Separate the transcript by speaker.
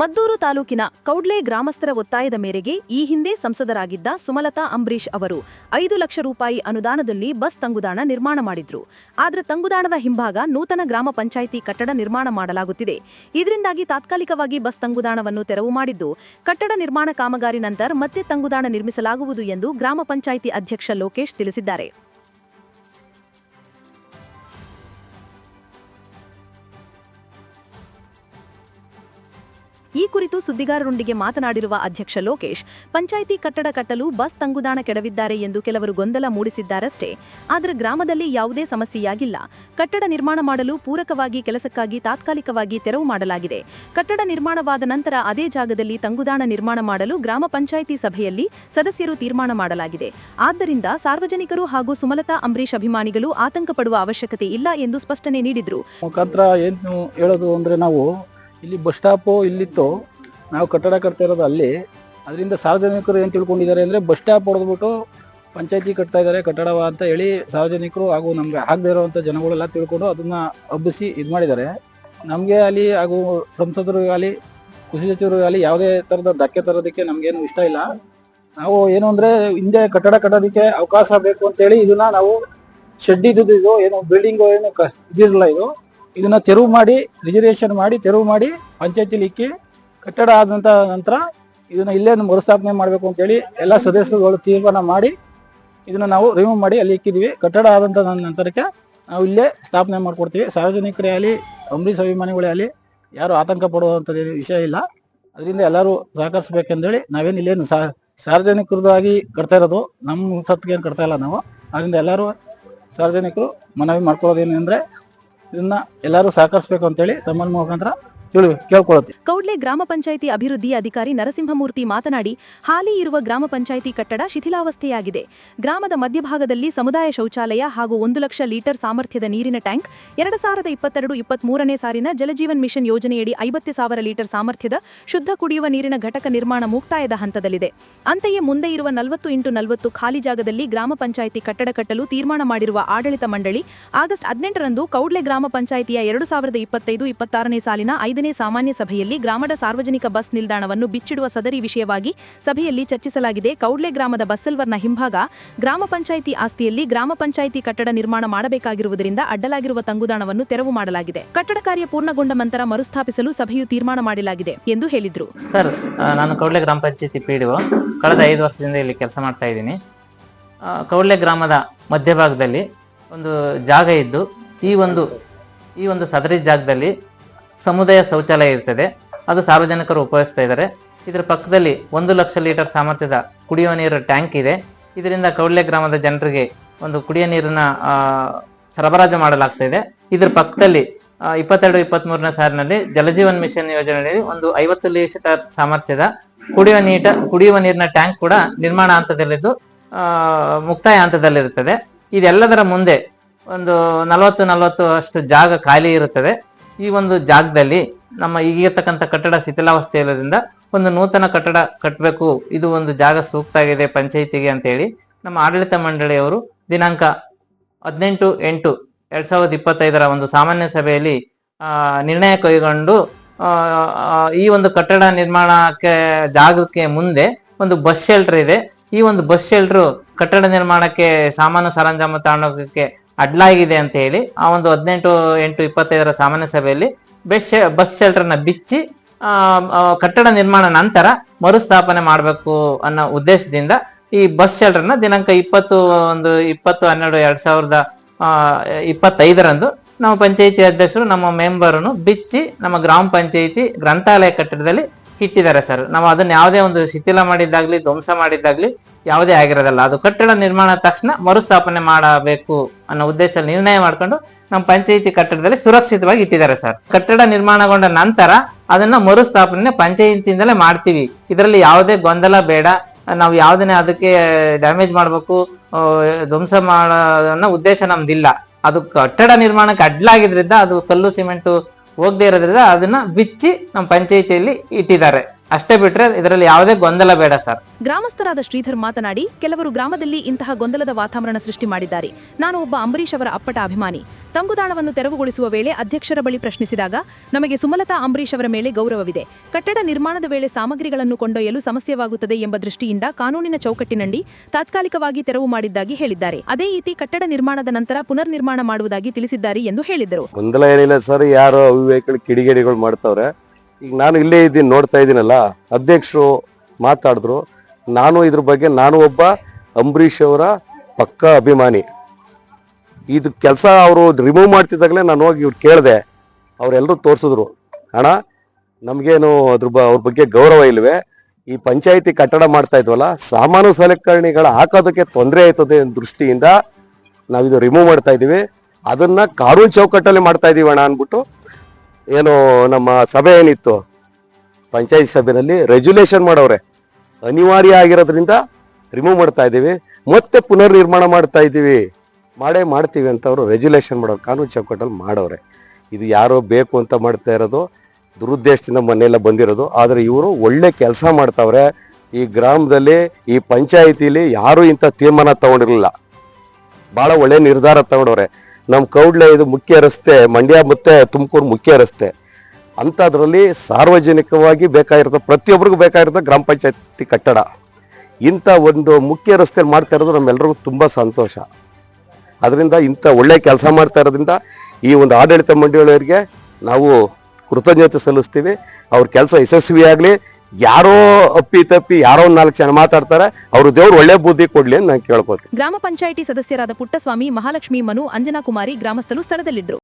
Speaker 1: ಮದ್ದೂರು ತಾಲೂಕಿನ ಕೌಡ್ಲೆ ಗ್ರಾಮಸ್ಥರ ಒತ್ತಾಯದ ಮೇರೆಗೆ ಈ ಹಿಂದೆ ಸಂಸದರಾಗಿದ್ದ ಸುಮಲತಾ ಅಂಬರೀಶ್ ಅವರು ಐದು ಲಕ್ಷ ರೂಪಾಯಿ ಅನುದಾನದಲ್ಲಿ ಬಸ್ ತಂಗುದಾಣ ನಿರ್ಮಾಣ ಮಾಡಿದ್ರು. ಆದರೆ ತಂಗುದಾಣದ ಹಿಂಭಾಗ ನೂತನ ಗ್ರಾಮ ಪಂಚಾಯಿತಿ ಕಟ್ಟಡ ನಿರ್ಮಾಣ ಮಾಡಲಾಗುತ್ತಿದೆ. ಇದರಿಂದಾಗಿ ತಾತ್ಕಾಲಿಕವಾಗಿ ಬಸ್ ತಂಗುದಾಣವನ್ನು ತೆರವು ಮಾಡಿದ್ದು, ಕಟ್ಟಡ ನಿರ್ಮಾಣ ಕಾಮಗಾರಿ ನಂತರ ಮತ್ತೆ ತಂಗುದಾಣ ನಿರ್ಮಿಸಲಾಗುವುದು ಎಂದು ಗ್ರಾಮ ಪಂಚಾಯಿತಿ ಅಧ್ಯಕ್ಷ ಲೋಕೇಶ್ ತಿಳಿಸಿದ್ದಾರೆ. ಈ ಕುರಿತು ಸುದ್ದಿಗಾರರೊಂದಿಗೆ ಮಾತನಾಡಿರುವ ಅಧ್ಯಕ್ಷ ಲೋಕೇಶ್, ಪಂಚಾಯಿತಿ ಕಟ್ಟಡ ಕಟ್ಟಲು ಬಸ್ ತಂಗುದಾಣ ಕೆಡವಿದ್ದಾರೆ ಎಂದು ಕೆಲವರು ಗೊಂದಲ ಮೂಡಿಸಿದ್ದಾರಷ್ಟೇ. ಆದರೆ ಗ್ರಾಮದಲ್ಲಿ ಯಾವುದೇ ಸಮಸ್ಯೆಯಾಗಿಲ್ಲ. ಕಟ್ಟಡ ನಿರ್ಮಾಣ ಮಾಡಲು ಪೂರಕವಾಗಿ ಕೆಲಸಕ್ಕಾಗಿ ತಾತ್ಕಾಲಿಕವಾಗಿ ತೆರವು ಮಾಡಲಾಗಿದೆ. ಕಟ್ಟಡ ನಿರ್ಮಾಣವಾದ ನಂತರ ಅದೇ ಜಾಗದಲ್ಲಿ ತಂಗುದಾಣ ನಿರ್ಮಾಣ ಮಾಡಲು ಗ್ರಾಮ ಪಂಚಾಯಿತಿ ಸಭೆಯಲ್ಲಿ ಸದಸ್ಯರು ತೀರ್ಮಾನ ಮಾಡಲಾಗಿದೆ. ಆದ್ದರಿಂದ ಸಾರ್ವಜನಿಕರು ಹಾಗೂ ಸುಮಲತಾ ಅಂಬರೀಶ್ ಅಭಿಮಾನಿಗಳು ಆತಂಕ ಪಡುವ ಅವಶ್ಯಕತೆ ಇಲ್ಲ ಎಂದು ಸ್ಪಷ್ಟನೆ ನೀಡಿದರು.
Speaker 2: ಮುಖಾಂತರ ಏನು ಹೇಳೋದು ಅಂದ್ರೆ ನಾವು ಇಲ್ಲಿ ಬಸ್ ಸ್ಟಾಪು ಇಲ್ಲಿತ್ತು. ನಾವು ಕಟ್ಟಡ ಕಟ್ತಾ ಇರೋದು ಅಲ್ಲಿ. ಅದರಿಂದ ಸಾರ್ವಜನಿಕರು ಏನು ತಿಳ್ಕೊಂಡಿದ್ದಾರೆ ಅಂದರೆ ಬಸ್ ಸ್ಟಾಪ್ ಹೊಡೆದ್ಬಿಟ್ಟು ಪಂಚಾಯತಿ ಕಟ್ತಾ ಇದ್ದಾರೆ ಕಟ್ಟಡವ ಅಂತ ಹೇಳಿ ಸಾರ್ವಜನಿಕರು ಹಾಗೂ ನಮ್ಗೆ ಆಗದೆ ಇರುವಂಥ ಜನಗಳೆಲ್ಲ ತಿಳ್ಕೊಂಡು ಅದನ್ನ ಹಬ್ಬಿಸಿ ಇದು ಮಾಡಿದ್ದಾರೆ. ನಮಗೆ ಅಲ್ಲಿ ಹಾಗೂ ಸಂಸದರು ಆಗಲಿ, ಕೃಷಿ ಸಚಿವರು ಆಗಲಿ ಯಾವುದೇ ಥರದ ಧಕ್ಕೆ ತರೋದಕ್ಕೆ ನಮಗೇನು ಇಷ್ಟ ಇಲ್ಲ. ನಾವು ಏನು ಅಂದರೆ ಹಿಂದೆ ಕಟ್ಟಡ ಕಟ್ಟೋದಕ್ಕೆ ಅವಕಾಶ ಬೇಕು ಅಂತೇಳಿ ಇದನ್ನ ನಾವು ಶೆಡ್ ಇದು, ಏನು ಬಿಲ್ಡಿಂಗ್ ಏನು ಇದಿರಲ್ಲ ಇದು. ಇದನ್ನ ತೆರವು ಮಾಡಿ ರಿಜರ್ವೇಷನ್ ಮಾಡಿ, ತೆರವು ಮಾಡಿ ಪಂಚಾಯತಿಲಿ ಇಕ್ಕಿ ಕಟ್ಟಡ ಆದಂತ ನಂತರ ಇದನ್ನ ಇಲ್ಲೇ ಮರುಸ್ಥಾಪನೆ ಮಾಡಬೇಕು ಅಂತೇಳಿ ಎಲ್ಲ ಸದಸ್ಯರುಗಳು ತೀರ್ಮಾನ ಮಾಡಿ ಇದನ್ನ ನಾವು ರಿಮೂವ್ ಮಾಡಿ ಅಲ್ಲಿ ಇಕ್ಕಿದ್ವಿ ಕಟ್ಟಡ ಆದಂತ ನಂತರಕ್ಕೆ ನಾವು ಇಲ್ಲೇ ಸ್ಥಾಪನೆ ಮಾಡ್ಕೊಡ್ತೀವಿ. ಸಾರ್ವಜನಿಕರೇ ಆಗಲಿ, ಅಂಬರೀಷ್ ಅಭಿಮಾನಿಗಳೇ ಆಗಲಿ, ಯಾರು ಆತಂಕ ಪಡುವಂಥದ್ದು ವಿಷಯ ಇಲ್ಲ. ಅದರಿಂದ ಎಲ್ಲರೂ ಸಹಕರಿಸ್ಬೇಕೆಂದೇಳಿ ನಾವೇನು ಇಲ್ಲೇನು ಸಾ ಸಾರ್ವಜನಿಕರದಾಗಿ ಕಟ್ತಾ ಇರೋದು, ನಮ್ಮ ಸತ್ತಿಗೆ ಏನು ಕಟ್ತಾ ಇಲ್ಲ ನಾವು. ಅದರಿಂದ ಎಲ್ಲರೂ ಸಾರ್ವಜನಿಕರು ಮನವಿ ಮಾಡ್ಕೊಳ್ಳೋದೇನೆಂದ್ರೆ ಇದನ್ನ ಎಲ್ಲರೂ ಸಹಕರಿಸಬೇಕು ಅಂತೇಳಿ ತಮ್ಮಲ್ಲಿ ಮುಖಾಂತರ
Speaker 1: ಕೌಡ್ಲೆ ಗ್ರಾಮ ಪಂಚಾಯಿತಿ ಅಭಿವೃದ್ಧಿ ಅಧಿಕಾರಿ ನರಸಿಂಹಮೂರ್ತಿ ಮಾತನಾಡಿ, ಹಾಲಿ ಇರುವ ಗ್ರಾಮ ಪಂಚಾಯಿತಿ ಕಟ್ಟಡ ಶಿಥಿಲಾವಸ್ಥೆಯಾಗಿದೆ. ಗ್ರಾಮದ ಮಧ್ಯಭಾಗದಲ್ಲಿ ಸಮುದಾಯ ಶೌಚಾಲಯ ಹಾಗೂ ಒಂದು ಲಕ್ಷ ಲೀಟರ್ ಸಾಮರ್ಥ್ಯದ ನೀರಿನ ಟ್ಯಾಂಕ್, ಎರಡು ಸಾವಿರದ ಇಪ್ಪತ್ತೆರಡು ಇಪ್ಪತ್ಮೂರನೇ ಸಾಲಿನ ಜಲಜೀವನ್ ಮಿಷನ್ ಯೋಜನೆಯಡಿ ಐವತ್ತು ಸಾವಿರ ಲೀಟರ್ ಸಾಮರ್ಥ್ಯದ ಶುದ್ಧ ಕುಡಿಯುವ ನೀರಿನ ಘಟಕ ನಿರ್ಮಾಣ ಮುಕ್ತಾಯದ ಹಂತದಲ್ಲಿದೆ. ಅಂತೆಯೇ ಮುಂದೆ ಇರುವ ನಲವತ್ತು ಇಂಟು ನಲವತ್ತು ಖಾಲಿ ಜಾಗದಲ್ಲಿ ಗ್ರಾಮ ಪಂಚಾಯಿತಿ ಕಟ್ಟಡ ಕಟ್ಟಲು ತೀರ್ಮಾನ ಮಾಡಿರುವ ಆಡಳಿತ ಮಂಡಳಿ, ಆಗಸ್ಟ್ ಹದಿನೆಂಟರಂದು ಕೌಡ್ಲೆ ಗ್ರಾಮ ಪಂಚಾಯಿತಿಯ ಎರಡು ಸಾವಿರದ ಇಪ್ಪತ್ತೈದು ಇಪ್ಪತ್ತಾರನೇ ಸಾಲಿನ ಐದನೇ ಸಾಮಾನ್ಯ ಸಭೆಯಲ್ಲಿ ಗ್ರಾಮದ ಸಾರ್ವಜನಿಕ ಬಸ್ ನಿಲ್ದಾಣವನ್ನು ಬಿಚ್ಚಿಡುವ ಸದರಿ ವಿಷಯವಾಗಿ ಸಭೆಯಲ್ಲಿ ಚರ್ಚಿಸಲಾಗಿದೆ. ಕೌಡ್ಲೆ ಗ್ರಾಮದ ಬಸ್ಸಲ್ವರ್ನ ಹಿಂಭಾಗ ಗ್ರಾಮ ಪಂಚಾಯಿತಿ ಆಸ್ತಿಯಲ್ಲಿ ಗ್ರಾಮ ಪಂಚಾಯಿತಿ ಕಟ್ಟಡ ನಿರ್ಮಾಣ ಮಾಡಬೇಕಾಗಿರುವುದರಿಂದ ಅಡ್ಡಲಾಗಿರುವ ತಂಗುದಾಣವನ್ನು ತೆರವು ಮಾಡಲಾಗಿದೆ. ಕಟ್ಟಡ ಕಾರ್ಯ ಪೂರ್ಣಗೊಂಡ ನಂತರ ಮರುಸ್ಥಾಪಿಸಲು ಸಭೆಯು ತೀರ್ಮಾನ ಮಾಡಲಾಗಿದೆ ಎಂದು ಹೇಳಿದರು.
Speaker 3: ಸರ್ ನಾನು ಕೌಡ್ಲೆ ಗ್ರಾಮ ಪಂಚಾಯಿತಿ ಪಿ ಕಳೆದ ಐದು ವರ್ಷದಿಂದ ಇಲ್ಲಿ ಕೆಲಸ ಮಾಡ್ತಾ ಇದ್ದೀನಿ. ಕೌಡ್ಲೆ ಗ್ರಾಮದ ಮಧ್ಯಭಾಗದಲ್ಲಿ ಒಂದು ಜಾಗ ಇದ್ದು, ಈ ಒಂದು ಈ ಒಂದು ಸದರಿ ಜಾಗದಲ್ಲಿ ಸಮುದಾಯ ಶೌಚಾಲಯ ಇರ್ತದೆ. ಅದು ಸಾರ್ವಜನಿಕರು ಉಪಯೋಗಿಸ್ತಾ ಇದ್ದಾರೆ. ಇದರ ಪಕ್ಕದಲ್ಲಿ ಒಂದು ಲಕ್ಷ ಲೀಟರ್ ಸಾಮರ್ಥ್ಯದ ಕುಡಿಯುವ ನೀರು ಟ್ಯಾಂಕ್ ಇದೆ. ಇದರಿಂದ ಕೌಡ್ಲೆ ಗ್ರಾಮದ ಜನರಿಗೆ ಒಂದು ಕುಡಿಯ ನೀರನ್ನ ಸರಬರಾಜು ಮಾಡಲಾಗ್ತಾ ಇದೆ. ಇದರ ಪಕ್ಕದಲ್ಲಿ ಇಪ್ಪತ್ತೆರಡು ಇಪ್ಪತ್ತ್ ಮೂರನೇ ಸಾಲಿನಲ್ಲಿ ಜಲಜೀವನ್ ಮಿಷನ್ ಯೋಜನೆಯಲ್ಲಿ ಒಂದು ಐವತ್ತು ಲೀಟರ್ ಸಾಮರ್ಥ್ಯದ ಕುಡಿಯುವ ನೀಟ, ಕುಡಿಯುವ ನೀರಿನ ಟ್ಯಾಂಕ್ ಕೂಡ ನಿರ್ಮಾಣ ಹಂತದಲ್ಲಿದ್ದು ಮುಕ್ತಾಯ ಹಂತದಲ್ಲಿರುತ್ತದೆ. ಇದೆಲ್ಲದರ ಮುಂದೆ ಒಂದು ನಲವತ್ತು ನಲವತ್ತು ಅಷ್ಟು ಜಾಗ ಖಾಲಿ ಇರುತ್ತದೆ. ಈ ಒಂದು ಜಾಗದಲ್ಲಿ ನಮ್ಮ ಈಗಿರ್ತಕ್ಕಂಥ ಕಟ್ಟಡ ಶಿಥಿಲಾವಸ್ಥೆ ಇರೋದ್ರಿಂದ ಒಂದು ನೂತನ ಕಟ್ಟಡ ಕಟ್ಟಬೇಕು ಇದು ಒಂದು ಜಾಗ ಸೂಕ್ತ ಆಗಿದೆ ಪಂಚಾಯಿತಿಗೆ ಅಂತ ಹೇಳಿ ನಮ್ಮ ಆಡಳಿತ ಮಂಡಳಿಯವರು ದಿನಾಂಕ ಹದಿನೆಂಟು ಎಂಟು ಎರಡ್ ಸಾವಿರದ ಇಪ್ಪತ್ತೈದರ ಒಂದು ಸಾಮಾನ್ಯ ಸಭೆಯಲ್ಲಿ ನಿರ್ಣಯ ಕೈಗೊಂಡು ಈ ಒಂದು ಕಟ್ಟಡ ನಿರ್ಮಾಣಕ್ಕೆ ಜಾಗಕ್ಕೆ ಮುಂದೆ ಒಂದು ಬಸ್ ಶೆಲ್ಟರ್ ಇದೆ. ಈ ಒಂದು ಬಸ್ ಶೆಲ್ಟರ್ ಕಟ್ಟಡ ನಿರ್ಮಾಣಕ್ಕೆ ಸಾಮಾನು ಸರಂಜಾಮು ತಗೊಂಡೋಗಕ್ಕೆ ಅಡ್ಲಾಗಿದೆ ಅಂತ ಹೇಳಿ ಆ ಒಂದು ಹದಿನೆಂಟು, ಎಂಟು, ಇಪ್ಪತ್ತೈದರ ಸಾಮಾನ್ಯ ಸಭೆಯಲ್ಲಿ ಬಸ್ ಬಸ್ ಶೆಲ್ಟರ್ನ ಬಿಚ್ಚಿ ಕಟ್ಟಡ ನಿರ್ಮಾಣ ನಂತರ ಮರುಸ್ಥಾಪನೆ ಮಾಡಬೇಕು ಅನ್ನೋ ಉದ್ದೇಶದಿಂದ ಈ ಬಸ್ ಶೆಲ್ಟರ್ನ ದಿನಾಂಕ ಇಪ್ಪತ್ತು ಒಂದು, ಇಪ್ಪತ್ತು, ಹನ್ನೆರಡು, ಎರಡ್ ಸಾವಿರದ ಇಪ್ಪತ್ತೈದರಂದು ನಮ್ಮ ಪಂಚಾಯಿತಿ ಅಧ್ಯಕ್ಷರು, ನಮ್ಮ ಮೆಂಬರ್ನು ಬಿಚ್ಚಿ ನಮ್ಮ ಗ್ರಾಮ ಪಂಚಾಯಿತಿ ಗ್ರಂಥಾಲಯ ಕಟ್ಟಡದಲ್ಲಿ ಇಟ್ಟಿದ್ದಾರೆ ಸರ್. ನಾವು ಅದನ್ನ ಯಾವುದೇ ಒಂದು ಶಿಥಿಲ ಮಾಡಿದ್ದಾಗ್ಲಿ, ಧ್ವಂಸ ಮಾಡಿದ್ದಾಗ್ಲಿ ಯಾವುದೇ ಆಗಿರೋದಲ್ಲ. ಅದು ಕಟ್ಟಡ ನಿರ್ಮಾಣ ತಕ್ಷಣ ಮರುಸ್ಥಾಪನೆ ಮಾಡಬೇಕು ಅನ್ನೋ ಉದ್ದೇಶದಲ್ಲಿ ನಿರ್ಣಯ ಮಾಡ್ಕೊಂಡು ನಮ್ಮ ಪಂಚಾಯಿತಿ ಕಟ್ಟಡದಲ್ಲಿ ಸುರಕ್ಷಿತವಾಗಿ ಇಟ್ಟಿದ್ದಾರೆ ಸರ್. ಕಟ್ಟಡ ನಿರ್ಮಾಣಗೊಂಡ ನಂತರ ಅದನ್ನ ಮರುಸ್ಥಾಪನೆ ಪಂಚಾಯಿತಿಯಿಂದಲೇ ಮಾಡ್ತೀವಿ. ಇದರಲ್ಲಿ ಯಾವುದೇ ಗೊಂದಲ ಬೇಡ. ನಾವು ಯಾವ್ದನ್ನ ಅದಕ್ಕೆ ಡ್ಯಾಮೇಜ್ ಮಾಡಬೇಕು ಧ್ವಂಸ ಮಾಡೋ ಉದ್ದೇಶ ನಮ್ದಿಲ್ಲ. ಅದು ಕಟ್ಟಡ ನಿರ್ಮಾಣಕ್ಕೆ ಅಡ್ಲಾಗಿದ್ರಿಂದ ಅದು ಕಲ್ಲು, ಸಿಮೆಂಟು ಹೋಗದೆ ಇರೋದ್ರಿಂದ ಅದನ್ನ ಬಿಚ್ಚಿ ನಮ್ಮ ಪಂಚಾಯಿತಿಯಲ್ಲಿ ಇಟ್ಟಿದ್ದಾರೆ. ಅಷ್ಟೇ ಬಿಟ್ರೆ ಇದರಲ್ಲಿ ಯಾವುದೇ ಗೊಂದಲ ಬೇಡ ಸರ್.
Speaker 1: ಗ್ರಾಮಸ್ಥರಾದ ಶ್ರೀಧರ್ ಮಾತನಾಡಿ ಕೆಲವರು ಗ್ರಾಮದಲ್ಲಿ ಇಂತಹ ಗೊಂದಲದ ವಾತಾವರಣ ಸೃಷ್ಟಿ ಮಾಡಿದ್ದಾರೆ. ನಾನು ಒಬ್ಬ ಅಂಬರೀಶ್ ಅವರ ಅಪ್ಪಟ ಅಭಿಮಾನಿ. ತಂಗುದಾಣವನ್ನು ತೆರವುಗೊಳಿಸುವ ವೇಳೆ ಅಧ್ಯಕ್ಷರ ಬಳಿ ಪ್ರಶ್ನಿಸಿದಾಗ ನಮಗೆ ಸುಮಲತಾ ಅಂಬರೀಶ್ ಅವರ ಮೇಲೆ ಗೌರವವಿದೆ. ಕಟ್ಟಡ ನಿರ್ಮಾಣದ ವೇಳೆ ಸಾಮಗ್ರಿಗಳನ್ನು ಕೊಂಡೊಯ್ಯಲು ಸಮಸ್ಯೆವಾಗುತ್ತದೆ ಎಂಬ ದೃಷ್ಟಿಯಿಂದ ಕಾನೂನಿನ ಚೌಕಟ್ಟಿನಲ್ಲಿ ತಾತ್ಕಾಲಿಕವಾಗಿ ತೆರವು ಮಾಡಿದ್ದಾಗಿ ಹೇಳಿದ್ದಾರೆ. ಅದೇ ರೀತಿ ಕಟ್ಟಡ ನಿರ್ಮಾಣದ ನಂತರ ಪುನರ್ ನಿರ್ಮಾಣ ಮಾಡುವುದಾಗಿ ತಿಳಿಸಿದ್ದಾರೆ ಎಂದು ಹೇಳಿದರು.
Speaker 4: ಗೊಂದಲ ಏನಿಲ್ಲ ಸರ್ ಯಾರು ಅವಿವೇಕಗಳು ಕಿಡಿಗೇಡಿಗಳು ಮಾಡ್ತಾವ್ರೆ. ಈಗ ನಾನು ಇಲ್ಲೇ ಇದ್ದೀನಿ, ನೋಡ್ತಾ ಇದ್ದೀನಲ್ಲ, ಅಧ್ಯಕ್ಷರು ಮಾತಾಡಿದ್ರು. ನಾನು ಇದ್ರ ಬಗ್ಗೆ, ನಾನು ಒಬ್ಬ ಅಂಬರೀಷ್ ಅವರ ಪಕ್ಕ ಅಭಿಮಾನಿ. ಇದು ಕೆಲಸ ಅವರು ರಿಮೂವ್ ಮಾಡ್ತಿದ್ದಾಗಲೇ ನಾನು ಹೋಗಿ ಇವ್ರು ಕೇಳಿದೆ. ಅವರೆಲ್ಲರೂ ತೋರಿಸಿದ್ರು. ಅಣ್ಣ, ನಮಗೇನು ಅದ್ರ ಬ, ಅವ್ರ ಬಗ್ಗೆ ಗೌರವ ಇಲ್ವೇ? ಈ ಪಂಚಾಯಿತಿ ಕಟ್ಟಡ ಮಾಡ್ತಾ ಇದ್ವಲ್ಲ, ಸಾಮಾನು ಸಲಕರಣೆಗಳು ಹಾಕೋದಕ್ಕೆ ತೊಂದರೆ ಆಯ್ತದೆ ದೃಷ್ಟಿಯಿಂದ ನಾವಿದು ರಿಮೂವ್ ಮಾಡ್ತಾ ಇದೀವಿ ಅದನ್ನ ಕಾನೂನು ಚೌಕಟ್ಟಲ್ಲಿ ಮಾಡ್ತಾ ಇದೀವಿ ಅಣ್ಣ ಅನ್ಬಿಟ್ಟು ಏನು ನಮ್ಮ ಸಭೆ ಏನಿತ್ತು, ಪಂಚಾಯತ್ ಸಭೆಯಲ್ಲಿ ರೆಜುಲೇಷನ್ ಮಾಡವ್ರೆ. ಅನಿವಾರ್ಯ ಆಗಿರೋದ್ರಿಂದ ರಿಮೂವ್ ಮಾಡ್ತಾ ಇದ್ದೀವಿ. ಮತ್ತೆ ಪುನರ್ ನಿರ್ಮಾಣ ಮಾಡ್ತಾ ಇದ್ದೀವಿ. ಮಾಡೇ ಮಾಡ್ತೀವಿ ಅಂತ ಅವರು ರೆಜುಲೇಷನ್ ಮಾಡೋರು ಕಾನೂನು ಚೌಕಟ್ಟಲ್ಲಿ ಮಾಡವ್ರೆ. ಇದು ಯಾರೋ ಬೇಕು ಅಂತ ಮಾಡ್ತಾ ಇರೋದು, ದುರುದ್ದೇಶದಿಂದ ಮನೆಯೆಲ್ಲ ಬಂದಿರೋದು, ಆದರೆ ಇವರು ಒಳ್ಳೆ ಕೆಲಸ ಮಾಡ್ತಾವ್ರೆ. ಈ ಗ್ರಾಮದಲ್ಲಿ, ಈ ಪಂಚಾಯಿತಿಲಿ ಯಾರು ಇಂಥ ತೀರ್ಮಾನ ತಗೊಂಡಿರಲಿಲ್ಲ. ಬಹಳ ಒಳ್ಳೆ ನಿರ್ಧಾರ ತಗೊಂಡವ್ರೆ. ನಮ್ಮ ಕೌಡ್ಲೆ ಇದು ಮುಖ್ಯ ರಸ್ತೆ, ಮಂಡ್ಯ ಮತ್ತು ತುಮಕೂರು ಮುಖ್ಯ ರಸ್ತೆ. ಅಂಥದ್ರಲ್ಲಿ ಸಾರ್ವಜನಿಕವಾಗಿ ಬೇಕಾಗಿರ್ತ ಪ್ರತಿಯೊಬ್ಬರಿಗೂ ಬೇಕಾಗಿರ್ತ ಗ್ರಾಮ ಪಂಚಾಯತಿ ಕಟ್ಟಡ. ಇಂಥ ಒಂದು ಮುಖ್ಯ ರಸ್ತೆಯಲ್ಲಿ ಮಾಡ್ತಾ ಇರೋದು ನಮ್ಮೆಲ್ಲರಿಗೂ ತುಂಬ ಸಂತೋಷ. ಅದರಿಂದ ಇಂಥ ಒಳ್ಳೆಯ ಕೆಲಸ ಮಾಡ್ತಾ ಇರೋದ್ರಿಂದ ಈ ಒಂದು ಆಡಳಿತ ಮಂಡಳಿಯವರಿಗೆ ನಾವು ಕೃತಜ್ಞತೆ ಸಲ್ಲಿಸ್ತೀವಿ. ಅವ್ರ ಕೆಲಸ ಯಶಸ್ವಿಯಾಗಲಿ ಯಾರೋ ಅಪ್ಪಿ ತಪ್ಪಿ ಯಾರೋ ನಾಲ್ಕು ಜನ ಮಾತಾಡ್ತಾರೆ, ಅವರು ದೇವ್ರು ಒಳ್ಳೆ ಬುದ್ಧಿ ಕೊಡ್ಲಿ ಅಂತ ನಾನು ಕೇಳ್ಕೊತೀನಿ.
Speaker 1: ಗ್ರಾಮ ಪಂಚಾಯಿತಿ ಸದಸ್ಯರಾದ ಪುಟ್ಟಸ್ವಾಮಿ, ಮಹಾಲಕ್ಷ್ಮಿ ಮನು, ಅಂಜನಾ ಕುಮಾರಿ ಗ್ರಾಮಸ್ಥರು ಸ್ಥಳದಲ್ಲಿದ್ದರು